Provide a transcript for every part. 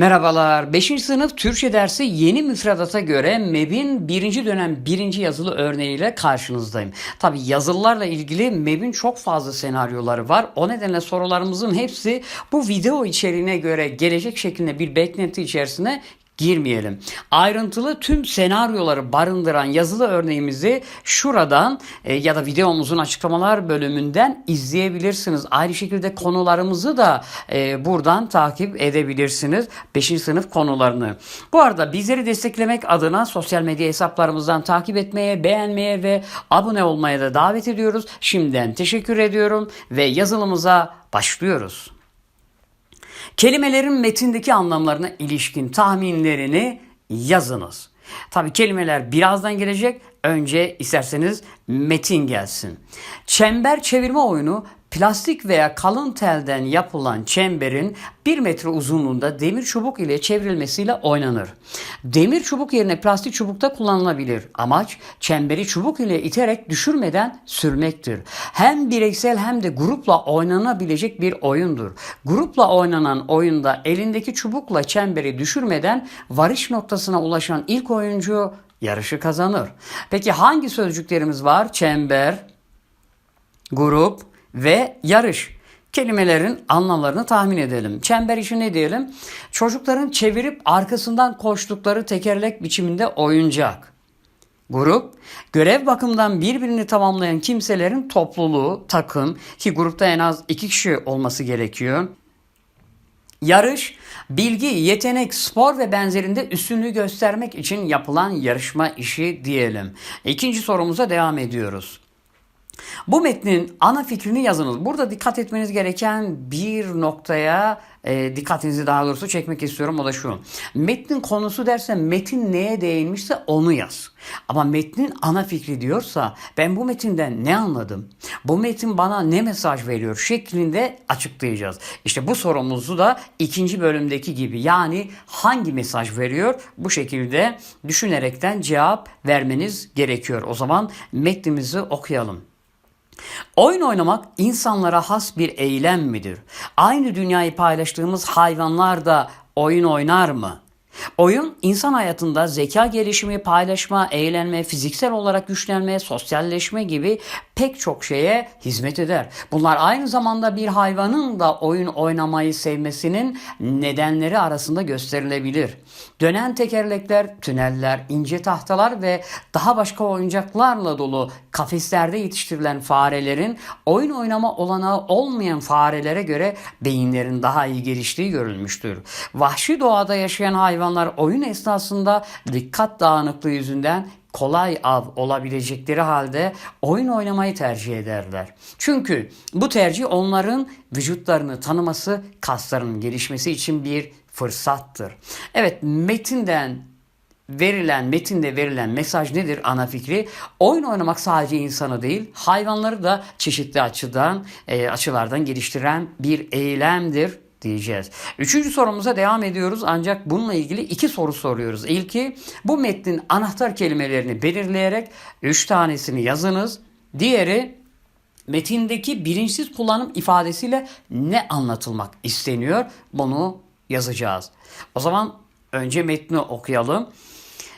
Merhabalar. 5. sınıf Türkçe dersi yeni müfredata göre MEB'in 1. dönem 1. yazılı örneğiyle karşınızdayım. Tabi yazılılarla ilgili MEB'in çok fazla senaryoları var. O nedenle sorularımızın hepsi bu video içeriğine göre gelecek şeklinde bir beklenti içerisine girmeyelim. Ayrıntılı tüm senaryoları barındıran yazılı örneğimizi şuradan e, ya da videomuzun açıklamalar bölümünden izleyebilirsiniz. Aynı şekilde konularımızı da e, buradan takip edebilirsiniz. 5. sınıf konularını. Bu arada bizleri desteklemek adına sosyal medya hesaplarımızdan takip etmeye, beğenmeye ve abone olmaya da davet ediyoruz. Şimdiden teşekkür ediyorum ve yazılımıza başlıyoruz. Kelimelerin metindeki anlamlarına ilişkin tahminlerini yazınız. Tabii kelimeler birazdan gelecek. Önce isterseniz metin gelsin. Çember çevirme oyunu plastik veya kalın telden yapılan çemberin 1 metre uzunluğunda demir çubuk ile çevrilmesiyle oynanır. Demir çubuk yerine plastik çubuk da kullanılabilir. Amaç çemberi çubuk ile iterek düşürmeden sürmektir. Hem bireysel hem de grupla oynanabilecek bir oyundur. Grupla oynanan oyunda elindeki çubukla çemberi düşürmeden varış noktasına ulaşan ilk oyuncu yarışı kazanır. Peki hangi sözcüklerimiz var? Çember, grup ve yarış. Kelimelerin anlamlarını tahmin edelim. Çember işi ne diyelim? Çocukların çevirip arkasından koştukları tekerlek biçiminde oyuncak. Grup, görev bakımından birbirini tamamlayan kimselerin topluluğu, takım ki grupta en az iki kişi olması gerekiyor. Yarış, bilgi, yetenek, spor ve benzerinde üstünlüğü göstermek için yapılan yarışma işi diyelim. İkinci sorumuza devam ediyoruz. Bu metnin ana fikrini yazınız. Burada dikkat etmeniz gereken bir noktaya e, dikkatinizi daha doğrusu çekmek istiyorum. O da şu. Metnin konusu derse metin neye değinmişse onu yaz. Ama metnin ana fikri diyorsa ben bu metinden ne anladım? Bu metin bana ne mesaj veriyor şeklinde açıklayacağız. İşte bu sorumuzu da ikinci bölümdeki gibi yani hangi mesaj veriyor bu şekilde düşünerekten cevap vermeniz gerekiyor. O zaman metnimizi okuyalım. Oyun oynamak insanlara has bir eylem midir? Aynı dünyayı paylaştığımız hayvanlar da oyun oynar mı? Oyun insan hayatında zeka gelişimi, paylaşma, eğlenme, fiziksel olarak güçlenme, sosyalleşme gibi pek çok şeye hizmet eder. Bunlar aynı zamanda bir hayvanın da oyun oynamayı sevmesinin nedenleri arasında gösterilebilir. Dönen tekerlekler, tüneller, ince tahtalar ve daha başka oyuncaklarla dolu kafeslerde yetiştirilen farelerin oyun oynama olanağı olmayan farelere göre beyinlerin daha iyi geliştiği görülmüştür. Vahşi doğada yaşayan hayvanlar oyun esnasında dikkat dağınıklığı yüzünden kolay av olabilecekleri halde oyun oynamayı tercih ederler. Çünkü bu tercih onların vücutlarını tanıması, kaslarının gelişmesi için bir fırsattır. Evet metinden verilen metinde verilen mesaj nedir ana fikri? Oyun oynamak sadece insanı değil, hayvanları da çeşitli açıdan e, açılardan geliştiren bir eylemdir diyeceğiz. Üçüncü sorumuza devam ediyoruz ancak bununla ilgili iki soru soruyoruz. İlki bu metnin anahtar kelimelerini belirleyerek üç tanesini yazınız. Diğeri metindeki bilinçsiz kullanım ifadesiyle ne anlatılmak isteniyor? Bunu yazacağız. O zaman önce metni okuyalım.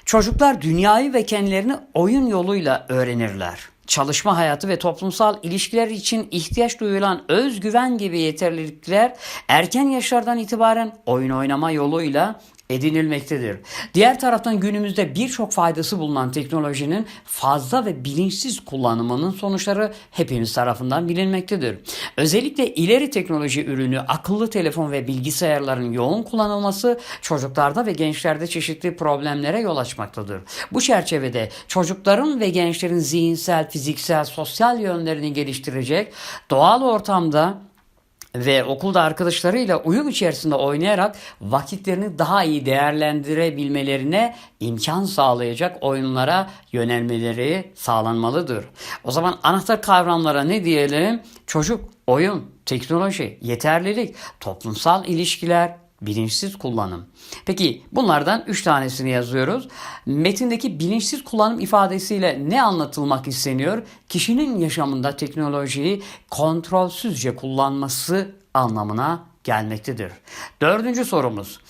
Çocuklar dünyayı ve kendilerini oyun yoluyla öğrenirler. Çalışma hayatı ve toplumsal ilişkiler için ihtiyaç duyulan özgüven gibi yeterlilikler erken yaşlardan itibaren oyun oynama yoluyla edinilmektedir. Diğer taraftan günümüzde birçok faydası bulunan teknolojinin fazla ve bilinçsiz kullanımının sonuçları hepimiz tarafından bilinmektedir. Özellikle ileri teknoloji ürünü akıllı telefon ve bilgisayarların yoğun kullanılması çocuklarda ve gençlerde çeşitli problemlere yol açmaktadır. Bu çerçevede çocukların ve gençlerin zihinsel, fiziksel, sosyal yönlerini geliştirecek doğal ortamda ve okulda arkadaşlarıyla uyum içerisinde oynayarak vakitlerini daha iyi değerlendirebilmelerine imkan sağlayacak oyunlara yönelmeleri sağlanmalıdır. O zaman anahtar kavramlara ne diyelim? Çocuk, oyun, teknoloji, yeterlilik, toplumsal ilişkiler, bilinçsiz kullanım. Peki bunlardan üç tanesini yazıyoruz. Metindeki bilinçsiz kullanım ifadesiyle ne anlatılmak isteniyor? Kişinin yaşamında teknolojiyi kontrolsüzce kullanması anlamına gelmektedir. Dördüncü sorumuz.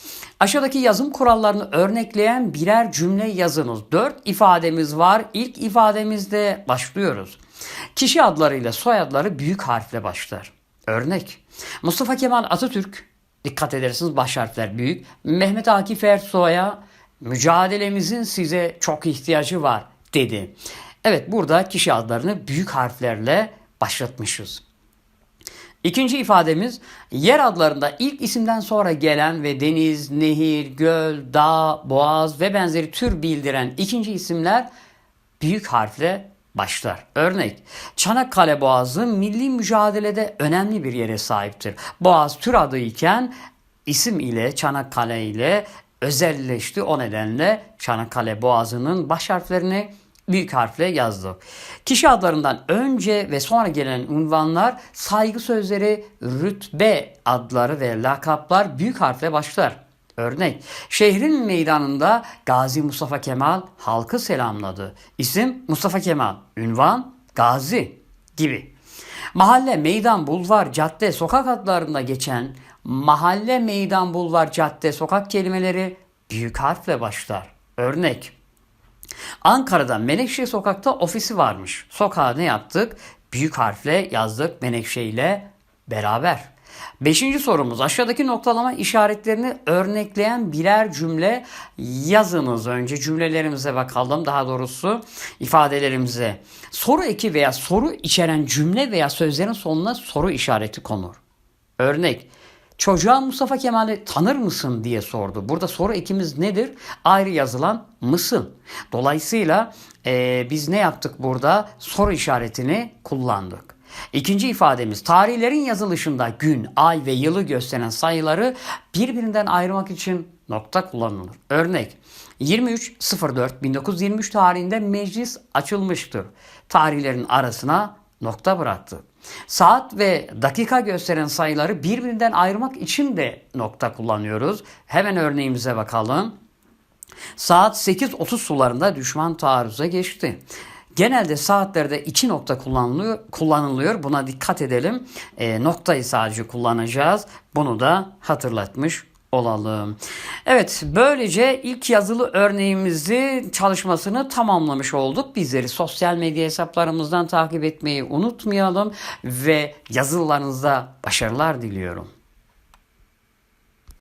Aşağıdaki yazım kurallarını örnekleyen birer cümle yazınız. Dört ifademiz var. İlk ifademizde başlıyoruz. Kişi adlarıyla soyadları büyük harfle başlar. Örnek. Mustafa Kemal Atatürk, dikkat edersiniz baş harfler büyük. Mehmet Akif Ersoy'a mücadelemizin size çok ihtiyacı var dedi. Evet burada kişi adlarını büyük harflerle başlatmışız. İkinci ifademiz yer adlarında ilk isimden sonra gelen ve deniz, nehir, göl, dağ, boğaz ve benzeri tür bildiren ikinci isimler büyük harfle başlar. Örnek Çanakkale Boğazı milli mücadelede önemli bir yere sahiptir. Boğaz tür adı iken isim ile Çanakkale ile özelleşti. O nedenle Çanakkale Boğazı'nın baş harflerini büyük harfle yazdık. Kişi adlarından önce ve sonra gelen unvanlar, saygı sözleri, rütbe adları ve lakaplar büyük harfle başlar. Örnek, şehrin meydanında Gazi Mustafa Kemal halkı selamladı. İsim Mustafa Kemal, ünvan Gazi gibi. Mahalle, meydan, bulvar, cadde, sokak adlarında geçen mahalle, meydan, bulvar, cadde, sokak kelimeleri büyük harfle başlar. Örnek, Ankara'da Menekşe sokakta ofisi varmış. Sokağa ne yaptık? Büyük harfle yazdık Menekşe ile beraber. Beşinci sorumuz aşağıdaki noktalama işaretlerini örnekleyen birer cümle yazınız. Önce cümlelerimize bakalım daha doğrusu ifadelerimize. Soru eki veya soru içeren cümle veya sözlerin sonuna soru işareti konur. Örnek Çocuğa Mustafa Kemal'i tanır mısın diye sordu. Burada soru ekimiz nedir? Ayrı yazılan mısın? Dolayısıyla e, biz ne yaptık burada? Soru işaretini kullandık. İkinci ifademiz tarihlerin yazılışında gün, ay ve yılı gösteren sayıları birbirinden ayırmak için nokta kullanılır. Örnek 23.04.1923 tarihinde meclis açılmıştır. Tarihlerin arasına nokta bıraktı. Saat ve dakika gösteren sayıları birbirinden ayırmak için de nokta kullanıyoruz. Hemen örneğimize bakalım. Saat 8.30 sularında düşman taarruza geçti. Genelde saatlerde iki nokta kullanılıyor. kullanılıyor. Buna dikkat edelim. E, noktayı sadece kullanacağız. Bunu da hatırlatmış olalım. Evet böylece ilk yazılı örneğimizi çalışmasını tamamlamış olduk. Bizleri sosyal medya hesaplarımızdan takip etmeyi unutmayalım ve yazılarınızda başarılar diliyorum.